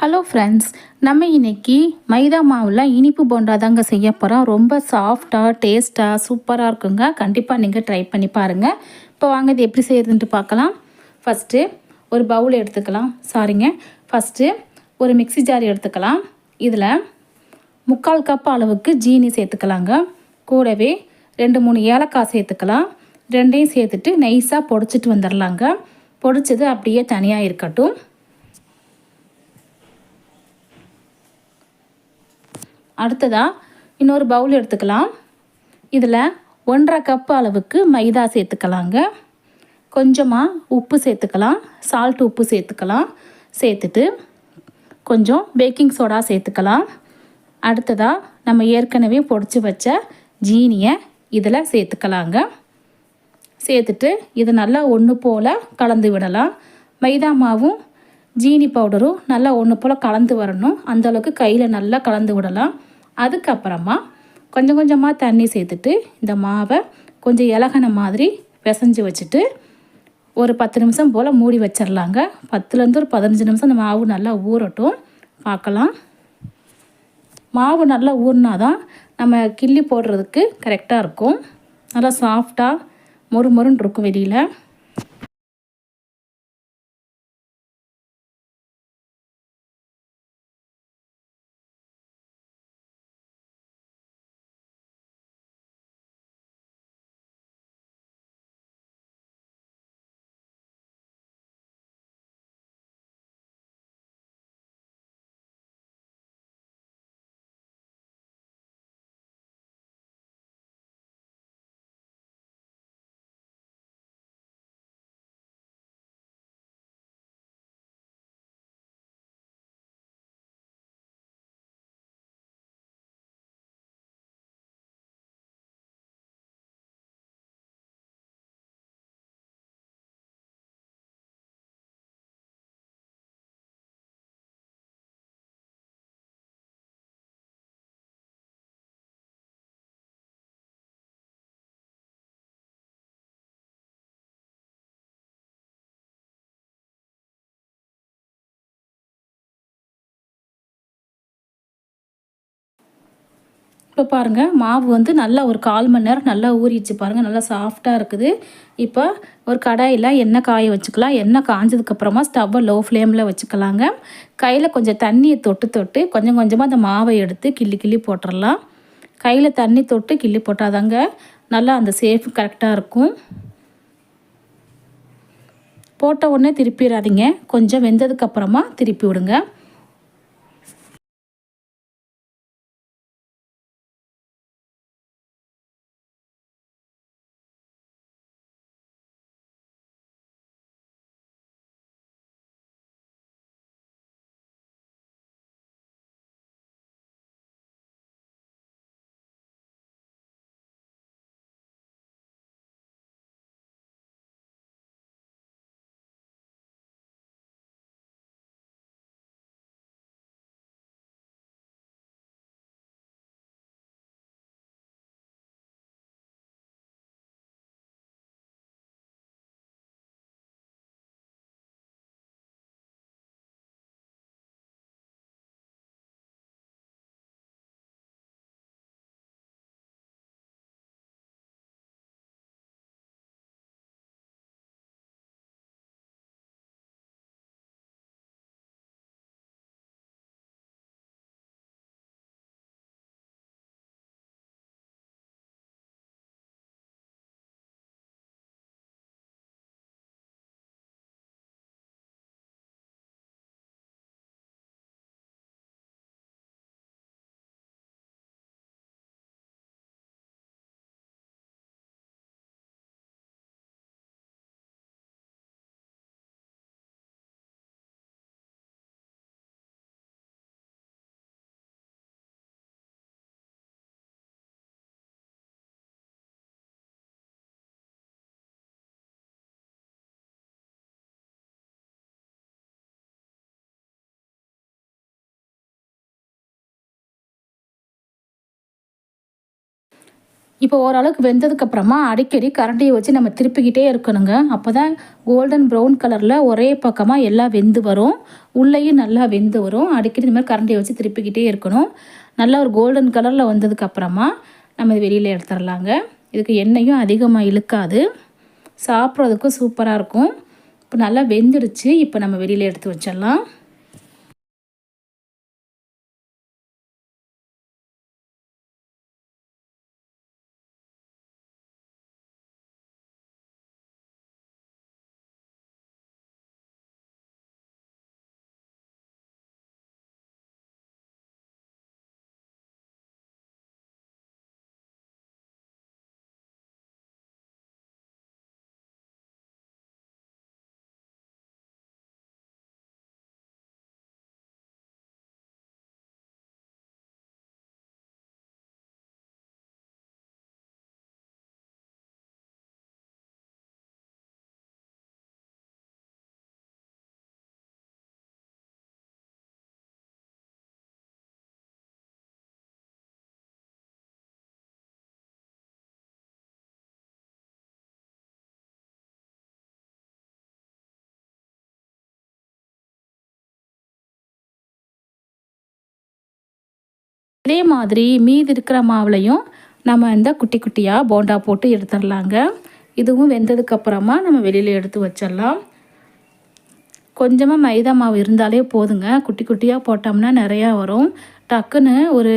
Hello friends நம்ம இன்னைக்கு மைதா மாவில் இனிப்பு போண்டா தாங்க செய்ய போகிறோம் ரொம்ப சாஃப்டாக டேஸ்ட்டாக சூப்பராக இருக்குங்க. கண்டிப்பாக நீங்கள் ட்ரை பண்ணி பாருங்கள் இப்போ வாங்க இது எப்படி செய்யறதுன்ட்டு பார்க்கலாம். ஃபஸ்ட்டு ஒரு பவுல் எடுத்துக்கலாம். சாரிங்க ஃபஸ்ட்டு ஒரு மிக்ஸி ஜார் எடுத்துக்கலாம். இதில் முக்கால் கப் அளவுக்கு ஜீனி சேர்த்துக்கலாங்க. கூடவே ரெண்டு மூணு ஏலக்காய் சேர்த்துக்கலாம். ரெண்டையும் சேர்த்துட்டு நைஸாக பொடிச்சிட்டு வந்துடலாங்க பொடிச்சது அப்படியே தனியாக இருக்கட்டும். அடுத்ததாக இன்னொரு பவுல் எடுத்துக்கலாம். இதில் ஒன்றரை கப் அளவுக்கு மைதா சேர்த்துக்கலாங்க. கொஞ்சமாக உப்பு சேர்த்துக்கலாம். சால்ட் உப்பு சேர்த்துக்கலாம். சேர்த்துட்டு கொஞ்சம் பேக்கிங் சோடா சேர்த்துக்கலாம். அடுத்ததாக நம்ம ஏற்கனவே பொடிச்சு வச்ச ஜீனியை இதில் சேர்த்துக்கலாங்க. சேர்த்துட்டு இது நல்லா ஒன்று போல் கலந்து விடலாம். மைதா மாவும் ஜீனி பவுடரும் நல்லா ஒன்று போல் கலந்து வரணும். அந்தளவுக்கு கையில் நல்லா கலந்து விடலாம். அதுக்கப்புறமா கொஞ்சம் கொஞ்சமாக தண்ணி சேர்த்துட்டு இந்த மாவை கொஞ்சம் இலகன மாதிரி பிசைஞ்சு வச்சுட்டு ஒரு பத்து நிமிஷம் போல் மூடி வச்சிடலாங்க பத்துலேருந்து ஒரு பதினஞ்சு நிமிஷம் அந்த மாவு நல்லா ஊறட்டும். பார்க்கலாம். மாவு நல்லா ஊறினா தான் நம்ம கிள்ளி போடுறதுக்கு கரெக்டாக இருக்கும். நல்லா சாஃப்டாக மொறு மொறுன்னு இருக்கும் வெளியில். இப்போ பாருங்கள் மாவு வந்து நல்லா ஒரு கால் மணி நேரம் நல்லா ஊறிச்சு பாருங்கள் நல்லா சாஃப்டாக இருக்குது. இப்போ ஒரு கடாயில் எண்ணெய் காய வச்சுக்கலாம். எண்ணெய் காஞ்சதுக்கப்புறமா ஸ்டவ்வை லோ ஃப்ளேமில் வச்சுக்கலாங்க. கையில் கொஞ்சம் தண்ணியை தொட்டு தொட்டு கொஞ்சம் கொஞ்சமாக அந்த மாவை எடுத்து கிள்ளி கிள்ளி போட்டுடலாம் கையில் தண்ணி தொட்டு கிள்ளி போட்டாதாங்க நல்லா அந்த சேஃப் கரெக்டாக இருக்கும். போட்ட உடனே திருப்பிடாதீங்க. கொஞ்சம் வெந்ததுக்கப்புறமா திருப்பி விடுங்க. இப்போ ஓரளவுக்கு வெந்ததுக்கப்புறமா அடிக்கடி கரண்டியை வச்சு நம்ம திருப்பிக்கிட்டே இருக்கணுங்க. அப்போ தான் கோல்டன் ப்ரௌன் கலரில் ஒரே பக்கமாக எல்லாம் வெந்து வரும். உள்ளேயும் நல்லா வெந்து வரும். அடிக்கடி இந்த மாதிரி கரண்டியை வச்சு திருப்பிக்கிட்டே இருக்கணும். நல்லா ஒரு கோல்டன் கலரில் வந்ததுக்கப்புறமா நம்ம இது வெளியில் எடுத்துடலாங்க. இதுக்கு எண்ணெயும் அதிகமாக இழுக்காது. சாப்பிட்றதுக்கும் சூப்பராக இருக்கும். இப்போ நல்லா வெந்துடுச்சு. இப்போ நம்ம வெளியில் எடுத்து வச்சிடலாம். இதே மாதிரி மீதி இருக்கிற மாவுலையும் நம்ம இந்த குட்டி குட்டியாக போண்டா போட்டு எடுத்துடலாங்க. இதுவும் வெந்ததுக்கப்புறமா நம்ம வெளியில் எடுத்து வச்சிடலாம். கொஞ்சமாக மைதா மாவு இருந்தாலே போதுங்க. குட்டி குட்டியாக போட்டோம்னா நிறையா வரும். டக்குன்னு ஒரு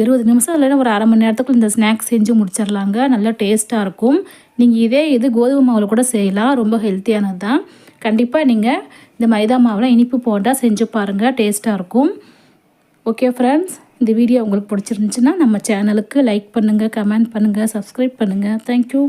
இருபது நிமிஷம் இல்லைன்னா ஒரு அரை மணி நேரத்துக்குள்ள இந்த ஸ்நாக்ஸ் செஞ்சு முடிச்சிடலாங்க. நல்லா டேஸ்ட்டாக இருக்கும். நீங்கள் இதே இது கோதுமை மாவில் கூட செய்யலாம். ரொம்ப ஹெல்த்தியானது தான் கண்டிப்பாக நீங்கள் இந்த மைதா மாவில் இனிப்பு போண்டா செஞ்சு பாருங்கள் டேஸ்ட்டாக இருக்கும். ஓகே ஃப்ரெண்ட்ஸ் இந்த வீடியோ உங்களுக்கு பிடிச்சிருந்துச்சுன்னா நம்ம சேனலுக்கு லைக் பண்ணுங்கள் கமெண்ட் பண்ணுங்கள் சப்ஸ்கிரைப் பண்ணுங்கள் தேங்க்யூ